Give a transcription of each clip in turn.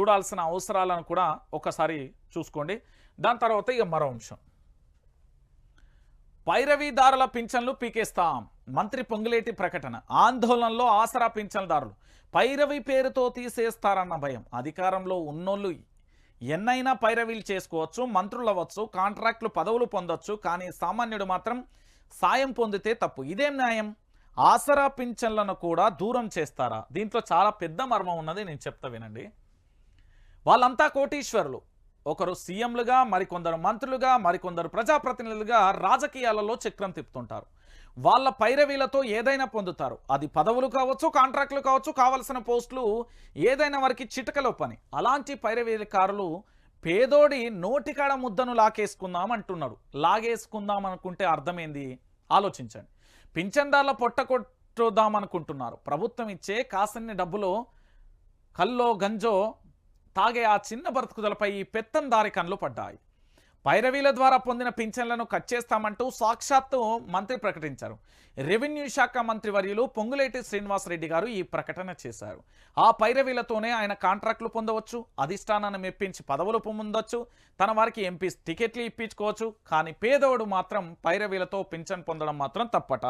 చూడాల్సిన అవసరాలను కూడా ఒకసారి చూసుకోండి. దాని తర్వాత ఇక మరో అంశం. పైరవీదారుల పింఛన్లు పీకేస్తాం. మంత్రి పొంగులేటి ప్రకటన. ఆందోళనలో ఆసరా పింఛన్దారులు. పైరవి పేరుతో తీసేస్తారన్న భయం. అధికారంలో ఉన్నోళ్ళు ఎన్నైనా పైరవీలు చేసుకోవచ్చు మంత్రులు అవ్వచ్చు కాంట్రాక్టులు పదవులు పొందొచ్చు కానీ సామాన్యుడు మాత్రం సాయం పొందితే తప్పు. ఇదేం న్యాయం? ఆసరా పింఛన్లను కూడా దూరం చేస్తారా? దీంట్లో చాలా పెద్ద మర్మం ఉన్నది నేను చెప్తా వినండి. వాళ్ళంతా కోటీశ్వరులు. ఒకరు సీఎంలుగా మరికొందరు మంత్రులుగా మరికొందరు ప్రజాప్రతినిధులుగా రాజకీయాలలో చక్రం తిప్పుతుంటారు. వాళ్ళ పైరవీలతో ఏదైనా పొందుతారు. అది పదవులు కావచ్చు కాంట్రాక్టులు కావచ్చు కావలసిన పోస్టులు ఏదైనా వారికి చిటకలో పని. అలాంటి పైరవీలకారులు పేదోడి నోటికాడ ముద్దను లాకేసుకుందాం అంటున్నాడు. లాగేసుకుందాం అనుకుంటే అర్థమైంది? ఆలోచించండి. పింఛన్దారుల పొట్ట కొట్టుదాం అనుకుంటున్నారు. ప్రభుత్వం ఇచ్చే కాసన్ని డబ్బులో కల్లో గంజో తాగే ఆ చిన్న బ్రతుకుదలపై ఈ పెత్తందారి కన్లు పడ్డాయి. పైరవీల ద్వారా పొందిన పింఛన్లను కట్ చేస్తామంటూ సాక్షాత్తు మంత్రి ప్రకటించారు. రెవెన్యూ శాఖ మంత్రి వర్యులు పొంగులేటి శ్రీనివాసరెడ్డి గారు ఈ ప్రకటన చేశారు. ఆ పైరవీలతోనే ఆయన కాంట్రాక్టులు పొందవచ్చు అధిష్టానాన్ని మెప్పించి పదవులు పొందొచ్చు తన వారికి ఎంపీ టికెట్లు ఇప్పించుకోవచ్చు కానీ పేదోడు మాత్రం పైరవీలతో పింఛన్ పొందడం మాత్రం తప్పట.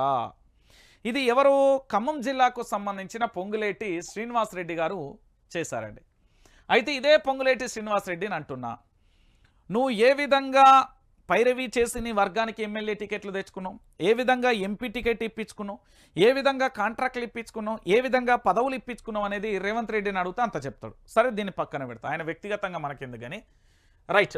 ఇది ఎవరు ఖమ్మం జిల్లాకు సంబంధించిన పొంగులేటి శ్రీనివాసరెడ్డి గారు చేశారండి. అయితే ఇదే పొంగులేటి శ్రీనివాసరెడ్డిని అంటున్నా. నువ్వు ఏ విధంగా పైరవి చేసి నీ వర్గానికి ఎమ్మెల్యే టికెట్లు తెచ్చుకున్నావు? ఏ విధంగా ఎంపీ టికెట్ ఇప్పించుకున్నావు? ఏ విధంగా కాంట్రాక్ట్లు ఇప్పించుకున్నావు? ఏ విధంగా పదవులు ఇప్పించుకున్నావు అనేది రేవంత్ రెడ్డిని అడిగితే అంత చెప్తాడు. సరే దీన్ని పక్కన పెడతా. ఆయన వ్యక్తిగతంగా మనకెందుకు కానీ రైట్.